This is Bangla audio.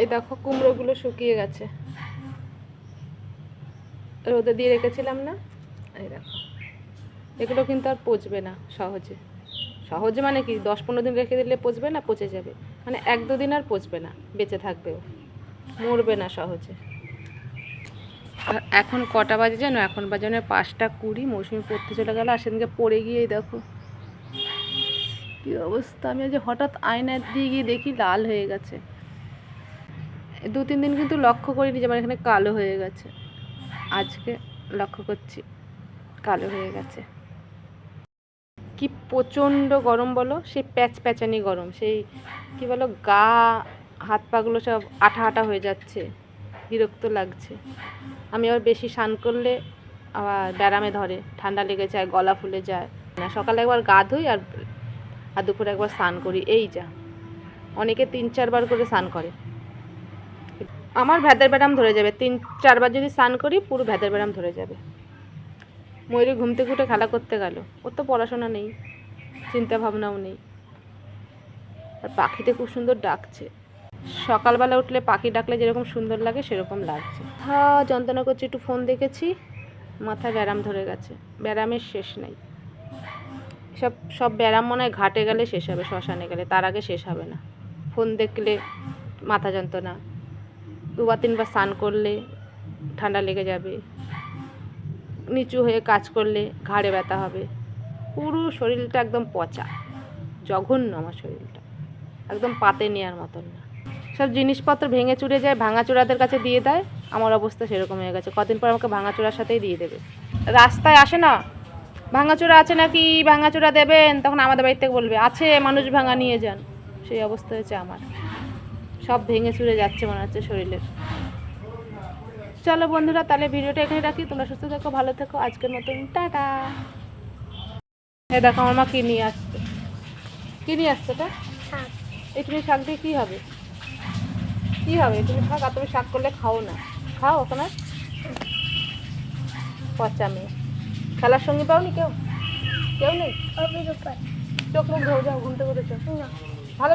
এই দেখো, কুমড়োগুলো শুকিয়ে গেছে। রোদে দিয়ে রেখেছিলাম না? এই দেখো। এগুলো কিন্তু আর পচবে না সহজে। সহজে মানে কি, দশ পনেরো দিন রেখে দিলে পচবে না, পচে যাবে। মানে এক দুদিন আর পচবে না, বেঁচে থাকবেও। মরবে না সহজে। আর এখন কটা বাজে জানো? এখন বাজে মানে পাঁচটা কুড়ি, মৌসুমি পড়তে চলে গেল, আর সেদিনকে পড়ে গিয়েই দেখো, কি অবস্থা। আমি আজ হঠাৎ আয়নার দিয়ে গিয়ে দেখি লাল হয়ে গেছে। দু তিন দিন কিন্তু লক্ষ্য করিনি যে আমার এখানে কালো হয়ে গেছে। আজকে লক্ষ্য করছি কালো হয়ে গেছে। কি প্রচণ্ড গরম বলো? সেই প্যাচ প্যাচানি গরম, সেই কি বলো, গা, হাত পাগুলো সব আঠা আঠা হয়ে যাচ্ছে, বিরক্ত লাগছে। আমি আবার বেশি স্নান করলে আবার ব্যারামে ধরে, ঠান্ডা লেগে যায়, গলা ফুলে যায়। না, সকালে একবার গা ধুই আর আর দুপুরে একবার স্নান করি, এই যা। অনেকে তিন চারবার করে স্নান করে। আমার ভেদের ব্যারাম ধরে যাবে। তিন, চারবার যদি স্নান করি, পুরো ভেদের ব্যারাম ধরে যাবে। ময়ূরী ঘুম থেকে উঠে খেলা করতে গেল। ওর তো পড়াশোনা নেই চিন্তা ভাবনাও নেই। আর পাখিতে খুব সুন্দর ডাকছে। সকালবেলা উঠলে পাখি ডাকলে যেরকম সুন্দর লাগে, সেরকম লাগছে। হা, যন্ত্রণা করছে, একটু ফোন দেখেছি। মাথা ব্যারাম ধরে গেছে। ব্যারামের শেষ নেই। সব সব ব্যারাম মনে হয় ঘাটে গেলে শেষ হবে, শ্মশানে গেলে। তার আগে শেষ হবে না। ফোন দেখলে মাথা যন্ত্রণা। দুবার তিনবার স্নান করলে ঠান্ডা লেগে যাবে, নিচু হয়ে কাজ করলে ঘাড়ে ব্যথা হবে। পুরো শরীরটা একদম পচা, জঘন্য আমার শরীরটা। একদম পাতে নেওয়ার মতন না। সব জিনিসপত্র ভেঙে চুরে যায়, ভাঙাচোরাদের কাছে দিয়ে দেয়, আমার অবস্থা সেরকম হয়ে গেছে। কদিন পর আমাকে ভাঙাচোরার সাথেই দিয়ে দেবে। রাস্তায় আসে না? ভাঙাচোরা আছে নাকি? ভাঙাচোরা দেবেন? তখন আমাদের বাড়ি থেকে বলবে, আছে, মানুষ ভাঙা নিয়ে যান। সেই অবস্থা হয়েছে আমার। সব ভেঙে চুরে যাচ্ছে মনে হচ্ছে শরীরের। চলো বন্ধুরা তাহলে ভিডিওটা এখানে রাখি। তোমরা সুস্থ থেকো ভালো থেকো। আজকের মতন টাটা। হ্যাঁ দেখো আমার মা কি নিয়ে আসছে। কি নিয়ে আসছে এটা এই তুমি শাক দিয়ে কী হবে? কী হবে? তুমি শাক আর তুমি শাক করলে খাও না। খাও ওখানে। পচা মেয়ে। খেলার সঙ্গী পাওনি কেউ? কেউ নেই? চোখ মুখ ধরে যাও ঘুমতে করে চোখ ভালো